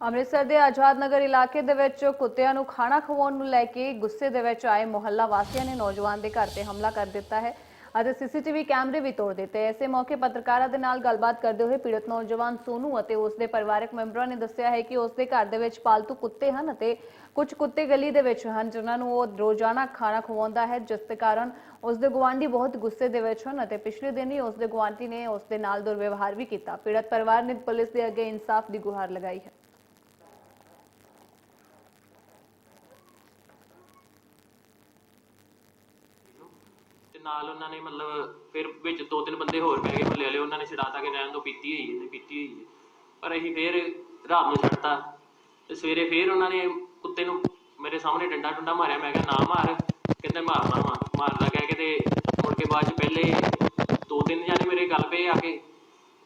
ਅੰਮ੍ਰਿਤਸਰ ਦੇ ਆਜ਼ਾਦ ਨਗਰ ਇਲਾਕੇ ਦੇ ਵਿੱਚ ਕੁੱਤਿਆਂ ਨੂੰ ਖਾਣਾ ਖਵਾਉਣ ਨੂੰ ਲੈ ਕੇ ਗੁੱਸੇ ਦੇ ਵਿੱਚ ਆਏ ਮੁਹੱਲਾ ਵਾਸੀਆਂ ਨੇ ਨੌਜਵਾਨ ਦੇ ਘਰ ਤੇ ਹਮਲਾ ਕਰ ਦਿੱਤਾ ਹੈ ਅਤੇ ਸੀਸੀਟੀਵੀ ਕੈਮਰੇ ਵੀ ਤੋੜ ਦਿੱਤੇ। ਇਸੇ ਮੌਕੇ ਪੱਤਰਕਾਰਾਂ ਦੇ ਨਾਲ ਗੱਲਬਾਤ ਕਰਦੇ ਹੋਏ ਪੀੜਤ ਨੌਜਵਾਨ ਸੋਨੂ ਅਤੇ ਉਸ ਦੇ ਪਰਿਵਾਰਕ ਮੈਂਬਰਾਂ ਨੇ ਦੱਸਿਆ ਹੈ ਕਿ ਉਸ ਦੇ ਘਰ ਦੇ ਵਿੱਚ ਪਾਲਤੂ ਕੁੱਤੇ ਹਨ ਅਤੇ ਕੁਝ ਕੁੱਤੇ ਗਲੀ ਦੇ ਵਿੱਚ ਹਨ, ਜਿਨ੍ਹਾਂ ਨੂੰ ਉਹ ਰੋਜ਼ਾਨਾ ਖਾਣਾ ਖਵਾਉਂਦਾ ਹੈ, ਜਿਸ ਦੇ ਕਾਰਨ ਉਸ ਦੇ ਗੁਆਂਢੀ ਬਹੁਤ ਗੁੱਸੇ ਦੇ ਵਿੱਚ ਹਨ ਅਤੇ ਪਿਛਲੇ ਦਿਨ ਹੀ ਉਸ ਦੇ ਗੁਆਂਢੀ ਨੇ ਉਸ ਦੇ ਨਾਲ ਦੁਰਵਿਵਹਾਰ ਵੀ ਕੀਤਾ। ਪੀੜਤ ਪਰਿਵਾਰ ਨੇ ਪੁਲਿਸ ਦੇ ਅੱਗੇ ਇਨਸਾਫ ਦੀ ਗੁਹਾਰ ਲਗਾਈ ਹੈ। ਨਾਲ ਉਹਨਾਂ ਨੇ ਮਤਲਬ ਫਿਰ ਵਿੱਚ ਦੋ ਤਿੰਨ ਬੰਦੇ ਹੋਰ ਬਹਿ ਗਏ ਮਹੱਲੇ ਵਾਲੇ, ਉਹਨਾਂ ਨੇ ਛਡਾਤਾ ਕਿ ਰਹਿਣ ਤੋਂ ਪੀਤੀ ਹੋਈ ਹੈ ਤੇ ਪੀਤੀ ਹੋਈ ਹੈ। ਪਰ ਅਸੀਂ ਫਿਰ ਰਾਤ ਨੂੰ ਛੱਡਤਾ ਤੇ ਸਵੇਰੇ ਫਿਰ ਉਹਨਾਂ ਨੇ ਕੁੱਤੇ ਨੂੰ ਮੇਰੇ ਸਾਹਮਣੇ ਡੰਡਾ ਡੁੰਡਾ ਮਾਰਿਆ, ਮੈਂ ਕਿਹਾ, ਨਾ ਮਾਰ। ਕਹਿੰਦੇ, ਮਾਰਨਾ ਵਾ। ਮਾਰਦਾ ਕਹਿ ਕੇ ਤੇ ਮੁੜ ਕੇ ਬਾਅਦ ਚ ਪਹਿਲੇ ਦੋ ਤਿੰਨ ਜਾਨੇ ਮੇਰੇ ਗੱਲ ਪਏ ਆ ਕੇ,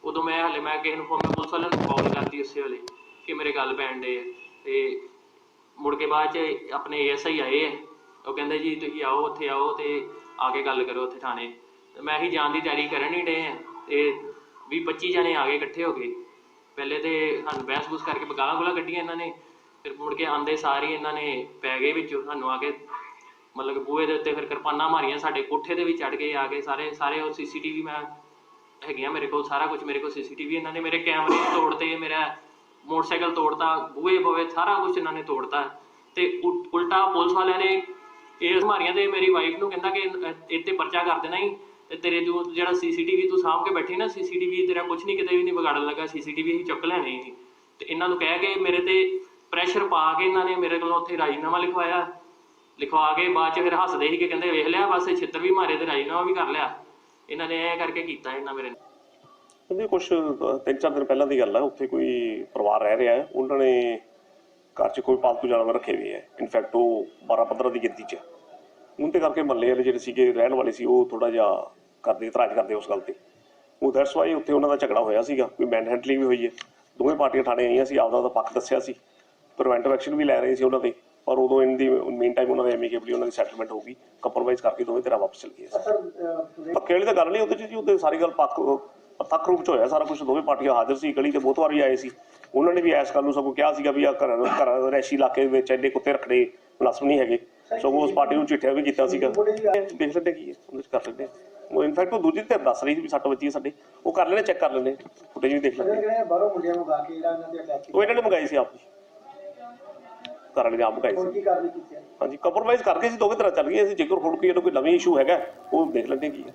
ਉਦੋਂ ਮੈਂ ਹਲੇ ਮੈਂ ਕਿਸੇ ਨੂੰ ਫੋਨ ਮੈਂ ਪੁਲਿਸ ਵਾਲਿਆਂ ਨੂੰ ਕਾਲ ਕਰਤੀ ਉਸੇ ਵੇਲੇ ਕਿ ਮੇਰੇ ਗੱਲ ਪੈਣ ਦੇ ਤੇ ਮੁੜ ਕੇ ਬਾਅਦ ਚ ਆਪਣੇ ਏਐਸਆਈ ਆਏ ਆ। ਉਹ ਕਹਿੰਦੇ, ਜੀ, ਤੁਸੀਂ ਆਓ, ਉੱਥੇ ਆਓ ਤੇ ਆ ਕੇ ਗੱਲ ਕਰੋ ਉੱਥੇ ਥਾਣੇ। ਤੇ ਮੈਂ ਹੀ ਜਾਣ ਦੀ ਤਿਆਰੀ ਕਰਨ ਹੀ ਡੇ ਆ ਤੇ 20 25 ਜਣੇ ਆ ਗਏ ਇਕੱਠੇ ਹੋ ਗਏ ਪਹਿਲੇ ਤੇ ਸਾਨੂੰ ਬਹਿਸ ਬੂਸ ਕਰਕੇ ਬਗਾਲਾਂ ਗੁਲਾ ਕੱਢੀਆਂ ਇਹਨਾਂ ਨੇ, ਫਿਰ ਮੁੜ ਕੇ ਆਂਦੇ ਸਾਰੇ ਇਹਨਾਂ ਨੇ ਪੈ ਗਏ ਵਿੱਚੋਂ ਸਾਨੂੰ ਆ ਕੇ ਮਤਲਬ ਕਿ ਬੂਹੇ ਦੇ ਉੱਤੇ ਫਿਰ ਕਿਰਪਾਨਾਂ ਮਾਰੀਆਂ, ਸਾਡੇ ਕੋਠੇ ਦੇ ਵੀ ਚੜ ਗਏ ਆ ਕੇ ਸਾਰੇ ਸਾਰੇ ਉਹ ਸੀਸੀਟੀਵੀ ਮੈਂ ਹੈਗੀਆਂ ਮੇਰੇ ਕੋਲ, ਸਾਰਾ ਕੁਝ ਮੇਰੇ ਕੋਲ ਸੀਸੀਟੀਵੀ ਇਹਨਾਂ ਨੇ, ਮੇਰੇ ਕੈਮਰੇ ਤੋੜਤੇ, ਮੇਰਾ ਮੋਟਰਸਾਈਕਲ ਤੋੜਤਾ, ਬੂਹੇ ਬਵੇ ਸਾਰਾ ਕੁਝ ਇਹਨਾਂ ਨੇ ਤੋੜਤਾ। ਤੇ ਉਲ- ਉਲਟਾ ਪੁਲਿਸ ਵਾਲਿਆਂ ਨੇ ਇਹ ਮਾਰੀਆਂ ਤੇ ਮੇਰੀ ਵਾਈਫ ਨੂੰ ਕਹਿੰਦਾ ਕਿ ਇਹ ਪਰਚਾ ਕਰ ਦੇਣਾ ਹੀ ਤੇ ਤੇਰੇ ਜੋ ਜਿਹੜਾ ਸੀਸੀਟੀਵੀ ਤੂੰ ਸਾਂਭ ਕੇ ਬੈਠੀ ਨਾ ਸੀਸੀਟੀਵੀ ਤੇਰਾ ਕੁਝ ਨਹੀਂ, ਕਿਤੇ ਵੀ ਨਹੀਂ ਵਿਗਾੜਨ ਲੱਗਾ। ਸੀਸੀਟੀਵੀ ਹੀ ਚੁੱਕ ਲੈਣੇ ਸੀ ਤੇ ਇਹਨਾਂ ਨੂੰ ਕਹਿ ਕੇ ਮੇਰੇ ਤੇ ਪ੍ਰੈਸ਼ਰ ਪਾ ਕੇ ਇਹਨਾਂ ਨੇ ਮੇਰੇ ਕੋਲੋਂ ਉੱਥੇ ਰਾਜੀਨਾਮਾ ਲਿਖਵਾਇਆ। ਲਿਖਵਾ ਕੇ ਬਾਅਦ ਚ ਫਿਰ ਹੱਸਦੇ ਸੀ ਕਿ ਕਹਿੰਦੇ ਵੇਖ ਲਿਆ, ਬਸ ਛਿੱਤਰ ਵੀ ਮਾਰੇ ਤੇ ਰਾਜੀਨਾਮਾ ਵੀ ਕਰ ਲਿਆ। ਇਹਨਾਂ ਨੇ ਇਹ ਕਰਕੇ ਕੀਤਾ ਇਹਨਾਂ ਮੇਰੇ ਨਾਲ। ਕੁਝ ਤਿੰਨ ਚਾਰ ਦਿਨ ਪਹਿਲਾਂ ਦੀ ਗੱਲ ਹੈ ਉੱਥੇ ਕੋਈ ਪਰਿਵਾਰ ਰਹਿ ਰਿਹਾ ਹੈ। ਉਹਨਾਂ ਨੇ ਘਰ 'ਚ ਕੋਈ ਪਾਲਤੂ ਜਾਨਵਰ ਰੱਖੇ ਹੋਏ ਹੈ ਇਨਫੈਕਟ ਉਹ 12 15 ਦੀ ਗਿਣਤੀ 'ਚ। ਉਹਦੇ ਕਰਕੇ ਮਹੱਲੇ ਵਾਲੇ ਜਿਹੜੇ ਸੀਗੇ ਰਹਿਣ ਵਾਲੇ ਸੀ ਉਹ ਥੋੜਾ ਜਿਹਾ ਕਰਦੇ ਇਤਰਾਜ਼ ਕਰਦੇ ਉਸ ਗੱਲ ਤੇ। ਉਹ ਦੈਟਸ ਵਾਈ ਉੱਥੇ ਉਹਨਾਂ ਦਾ ਝਗੜਾ ਹੋਇਆ ਸੀਗਾ ਕੋਈ ਮੈਨ ਹੈਂਡਲਿੰਗ ਵੀ ਹੋਈ ਹੈ ਦੋਵੇਂ ਪਾਰਟੀਆਂ ਥਾਣੇ ਆਈਆਂ ਸੀ ਆਪਦਾ ਉਹਦਾ ਪੱਖ ਦੱਸਿਆ ਸੀ। ਪ੍ਰੀਵੈਂਟਿਵ ਐਕਸ਼ਨ ਵੀ ਲੈ ਰਹੇ ਸੀ ਉਹਨਾਂ ਦੇ ਪਰ ਉਦੋਂ ਇਨ ਦੀ ਮੇਨ ਟਾਈਮ ਉਹਨਾਂ ਦੇ ਐਮੀਕੇਬਲੀ ਉਹਨਾਂ ਦੀ ਸੈਟਲਮੈਂਟ ਹੋ ਗਈ। ਕੰਪਰੋਮਾਈਜ਼ ਕਰਕੇ ਦੋਵੇਂ ਧਿਰਾਂ ਵਾਪਸ ਚਲ ਗਏ। ਪੱਕੇ ਵਾਲੀ ਤਾਂ ਗੱਲ ਨਹੀਂ ਉਹਦੇ 'ਚ ਜੀ ਉਹਦੇ ਸਾਰੀ ਗੱਲ ਪੱਕ ਪ੍ਰਤੱਖ ਰੂਪ ਚ ਹੋਇਆ ਸਾਰਾ ਕੁਝ ਦੋਵੇਂ ਪਾਰਟੀਆਂ ਹਾਜ਼ਰ ਸੀ, ਗਲੀ ਤੇ ਬਹੁਤ ਵਾਰੀ ਆਏ ਸੀ। ਉਹਨਾਂ ਨੇ ਵੀ ਐਸ ਗੱਲ ਨੂੰ ਸਗੋਂ ਕਿਹਾ ਸੀਗਾ ਵੀ ਆ ਘਰਾਂ ਘਰਾਂ ਰੈਸ਼ੀ ਇਲਾਕੇ ਵਿੱਚ ਐਡੇ ਕੁੱਤੇ ਰੱਖਣੇ ਮੁਨਾਸਬ ਨਹੀਂ ਹੈਗੇ। ਸਗੋਂ ਉਸ ਪਾਰਟੀ ਨੂੰ ਚਿੱਠਿਆ ਵੀ ਕੀਤਾ ਸੀਗਾ। ਦੇਖ ਲੈਂਦੇ ਕੀ ਹੈ, ਉਹਦੇ ਕਰ ਲੈਂਦੇ ਉਹ ਇਨਫੈਕਟ ਉਹ ਦੂਜੀ ਤੇ ਦੱਸ ਰਹੀ ਸੀ ਵੀ ਸੱਟ ਵੱਜੀ ਸਾਡੇ। ਉਹ ਕਰ ਲੈਣੇ ਚੈੱਕ ਕਰ ਲੈਣੇ ਫੁਟੇਜ ਵੀ ਦੇਖ ਲੈਂਦੇ। ਬਾਹਰੋਂ ਮੁੰਡਿਆਂ ਨੂੰ ਗਾ ਕੇ ਜਿਹੜਾ ਇਹਨਾਂ ਦੇ ਅਟੈਕ ਉਹ ਇਹਨਾਂ ਨੇ ਮੰਗਾਈ ਸੀ ਆਪ ਜੀ ਘਰ ਵਾਲੇ ਆਪ ਮੰਗਾਈ ਸੀ। ਹਾਂਜੀ ਕੰਪਰੋਮਾਈਜ਼ ਕਰਕੇ ਸੀ, ਦੋਵੇਂ ਤਰ੍ਹਾਂ ਚੱਲ ਗਏ ਸੀ। ਜੇਕਰ ਹੁਣ ਕੋਈ ਇਹਨੂੰ ਕੋਈ ਨਵੀਂ ਇਸ਼ੂ ਹੈਗਾ, ਉਹ ਦੇਖ ਲੈਂਦੇ ਕੀ ਹੈ।